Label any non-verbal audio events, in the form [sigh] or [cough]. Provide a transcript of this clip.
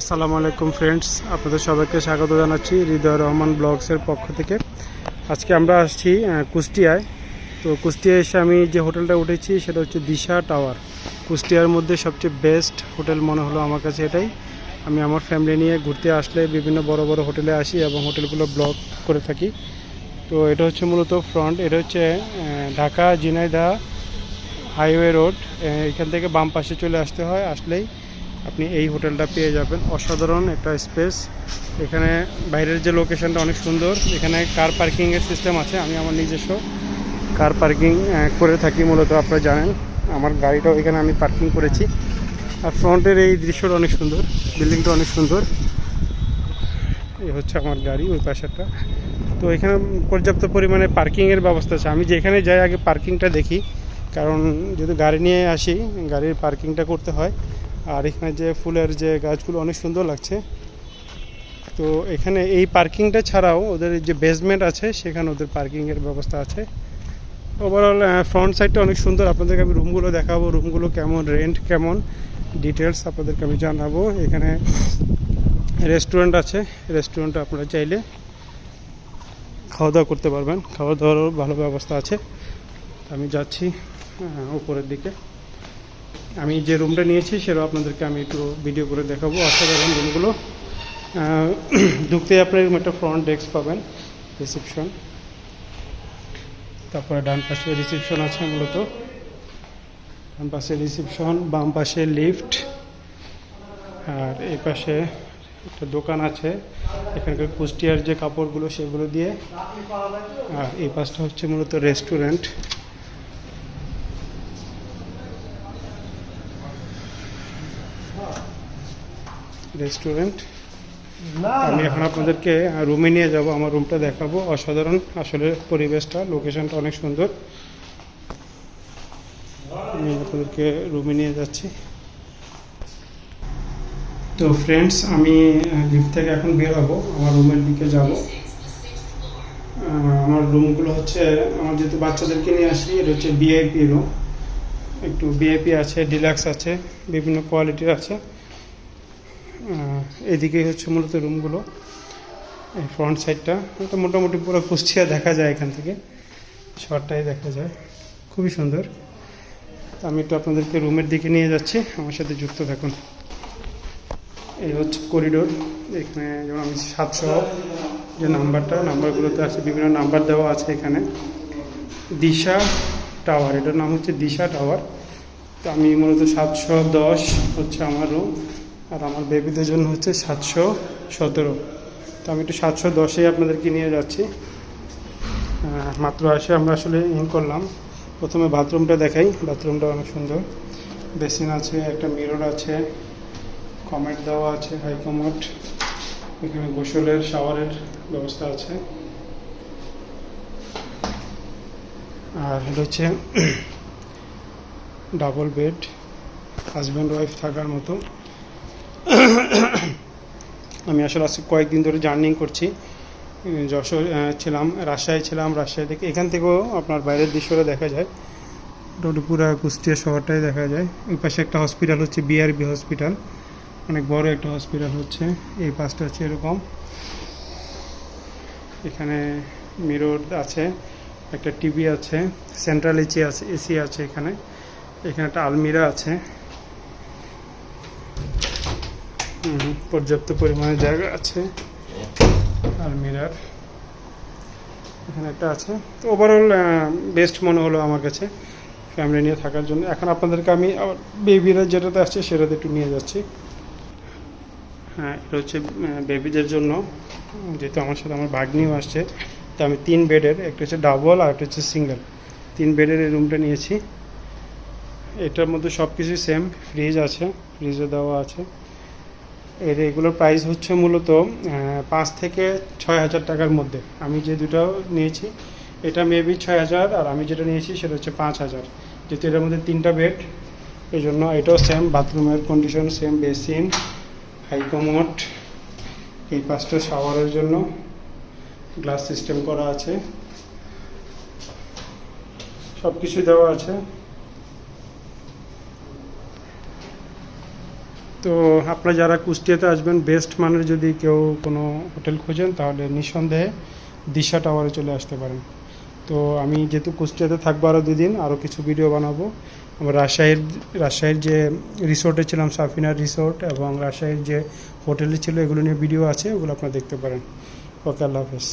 আসসালামু আলাইকুম ফ্রেন্ডস আপনাদের সবাইকে স্বাগত জানাচ্ছি হৃদয় রহমান ব্লগসের পক্ষ থেকে। আজকে আমরা আসছি কুষ্টিয়ায়। তো কুষ্টিয়ায় এসে আমি যে হোটেলটা উঠেছি সেটা হচ্ছে দিশা টাওয়ার। কুষ্টিয়ার মধ্যে সবচেয়ে বেস্ট হোটেল মনে হলো আমার কাছে এটাই। আমি আমার ফ্যামিলি নিয়ে ঘুরতে আসলে বিভিন্ন বড় বড় হোটেলে আসি এবং হোটেলগুলো ব্লগ করে থাকি। তো এটা হচ্ছে মূলত ফ্রন্ট এটা হচ্ছে ঢাকা ঝিনাইদহ হাইওয়ে রোড এখান থেকে বাম পাশে চলে আসতে হয়। আসলেই আপনি এই হোটেলটা পেয়ে যাবেন। অসাধারণ একটা স্পেস এখানে বাইরের যে লোকেশনটা অনেক সুন্দর। এখানে কার পার্কিংয়ের সিস্টেম আছে, আমি আমার নিজস্ব। কার পার্কিং করে থাকি মূলত, আপনারা জানেন। আমার গাড়িটাও এখানে আমি পার্কিং করেছি। আর ফ্রন্টের এই দৃশ্যটা অনেক সুন্দর। বিল্ডিংটা অনেক সুন্দর। এই হচ্ছে আমার গাড়ি, ওই পাশেরটা। তো এখানে পর্যাপ্ত পরিমাণে পার্কিংয়ের ব্যবস্থা আছে। আমি যেখানে যাই, আগে পার্কিংটা দেখি। কারণ যদি গাড়ি নিয়ে আসি, গাড়ির পার্কিংটা করতে হয়। আর এখানে যে ফুলের যে গাছগুলো অনেক সুন্দর লাগছে। তো এখানে এই পার্কিংটা ছাড়াও ওদের যে বেসমেন্ট আছে, সেখানে ওদের পার্কিংয়ের ব্যবস্থা আছে। ওভারঅল ফ্রন্ট সাইডটা অনেক সুন্দর। আপনাদেরকে আমি রুমগুলো দেখাবো রুমগুলো কেমন রেন্ট কেমন ডিটেলস আপনাদেরকে আমি জানাব। এখানে রেস্টুরেন্ট আছে রেস্টুরেন্টে আপনারা চাইলে খাওয়া দাওয়া করতে পারবেন। খাওয়া দাওয়ারও ভালো ব্যবস্থা আছে। আমি যাচ্ছি উপরের দিকে। আমি যে রুমটা নিয়েছি সেটাও আপনাদেরকে আমি একটু ভিডিও করে দেখাবো। অসাধারণ রুমগুলো। [clears throat] ঢুকতে আপনার এরকম একটা ফ্রন্ট ডেস্ক পাবেন রিসেপশন তারপরে ডান পাশে রিসেপশন আছে মূলত। ডান পাশে রিসেপশন বাম পাশে লিফট আর এই পাশে একটা দোকান আছে। এখানকার কুষ্টিয়ার যে কাপড়গুলো সেগুলো দিয়ে। আর এই পাশটা হচ্ছে মূলত রেস্টুরেন্ট রেস্টুরেন্ট। আমি এখন আপনাদেরকে রুমে নিয়ে যাব আমার রুমটা দেখাবো। অসাধারণ আসলে পরিবেশটা লোকেশনটা অনেক সুন্দর। আমি আপনাদেরকে রুমে নিয়ে যাচ্ছি। তো ফ্রেন্ডস আমি লিফট থেকে এখন বের হব আমার রুমের দিকে যাব। আমার রুমগুলো হচ্ছে আমার যেহেতু বাচ্চাদেরকে নিয়ে আসি এটা হচ্ছে বিআইপি রুম একটু বিআইপি আছে ডিলাক্স আছে বিভিন্ন কোয়ালিটির আছে। এদিকেই হচ্ছে মূলত রুমগুলো, এই ফ্রন্ট সাইডটা এটা মোটামুটি পুরো কুষ্টিয়া দেখা যায় এখান থেকে। শর্টটাই দেখা যায়। খুবই সুন্দর। আমি একটু আপনাদেরকে রুমের দিকে নিয়ে যাচ্ছি। আমার সাথে যুক্ত থাকুন। এই হচ্ছে করিডোর এখানে যেমন আমি সাতশো যে নাম্বারটা, নাম্বারগুলোতে আছে, বিভিন্ন নাম্বার দেওয়া আছে এখানে। দিশা টাওয়ার। এটার নাম হচ্ছে দিশা টাওয়ার। তো আমি মূলত সাতশো দশ হচ্ছে আমার রুম আর আমার বেবিদের জন্য হচ্ছে সাতশো সতেরো। তো আমি একটু সাতশো দশে আপনাদেরকে নিয়ে যাচ্ছি। মাত্র এসে আমরা আসলে ইন করলাম। প্রথমে বাথরুমটা দেখাই। বাথরুমটা অনেক সুন্দর। বেসিন আছে, একটা মিরর আছে, কমেট দেওয়া আছে হাই কমোড এখানে গোসলের, শাওয়ারের ব্যবস্থা আছে। আর হচ্ছে ডাবল বেড হাজব্যান্ড ওয়াইফ থাকার মতো। আমি আসলে আজকে কয়েকদিন ধরে জার্নিং করছি। যশোর ছিলাম, রাজশাহী ছিলাম, রাজশাহী থেকে। এখান থেকেও আপনার বাইরের দৃশ্যটা দেখা যায়। মোটামুটি পুরো কুষ্টিয়া শহরটাই দেখা যায়। এই পাশে একটা হসপিটাল হচ্ছে বিআরবি হসপিটাল অনেক বড় একটা হসপিটাল হচ্ছে। এই পাশটা হচ্ছে এরকম। এখানে মিরর আছে, একটা টিভি আছে সেন্ট্রাল এসি আছে এসি আছে এখানে। এখানে একটা আলমিরা আছে। পর্যাপ্ত পরিমাণে জায়গা আছে আলমিরার এখানে একটা আছে। তো ওভারঅল বেস্ট মনে হলো আমার কাছে ফ্যামিলি নিয়ে থাকার জন্য। এখন আপনাদেরকে আমি আবার বেবিরা যেটাতে আসছে সেটাতে একটু নিয়ে যাচ্ছি। হ্যাঁ এটা হচ্ছে বেবিদের জন্য। যেহেতু আমার সাথে আমার ভাগ্নিও আসছে, তো আমি তিন বেডের একটা হচ্ছে ডাবল আর একটা হচ্ছে সিঙ্গেল তিন বেডের এই রুমটা নিয়েছি। এটার মধ্যে সব কিছুই সেম ফ্রিজ আছে ফ্রিজে দেওয়া আছে। এর এগুলোর প্রাইস হচ্ছে মূলত পাঁচ থেকে ছয় হাজার টাকার মধ্যে। আমি যে দুটো নিয়েছি, এটা মেবি ছয় হাজার, আর আমি যেটা নিয়েছি সেটা হচ্ছে পাঁচ হাজার। যেহেতু এটার মধ্যে তিনটা বেড এই জন্য এটাও সেম বাথরুমের কন্ডিশন সেম বেসিন হাইকমোট এই পাঁচটা শাওয়ারের জন্য গ্লাস সিস্টেম করা আছে। সব কিছু দেওয়া আছে। তো আপনারা যারা কুষ্টিয়াতে আসবেন বেস্ট মানের যদি কেউ কোনো হোটেল খোঁজেন, তাহলে নিঃসন্দেহে দিশা টাওয়ারে চলে আসতে পারেন। তো আমি যেহেতু কুষ্টিয়াতে থাকব আরও দুদিন আরও কিছু ভিডিও বানাবো। আমরা রাজশাহীর রাজশাহীর যে রিসোর্টে ছিলাম, সাফিনার রিসোর্ট এবং রাজশাহীর যে হোটেলে ছিল, এগুলো নিয়ে ভিডিও আছে, ওগুলো আপনারা দেখতে পারেন। ওকে, আল্লাহ হাফেজ।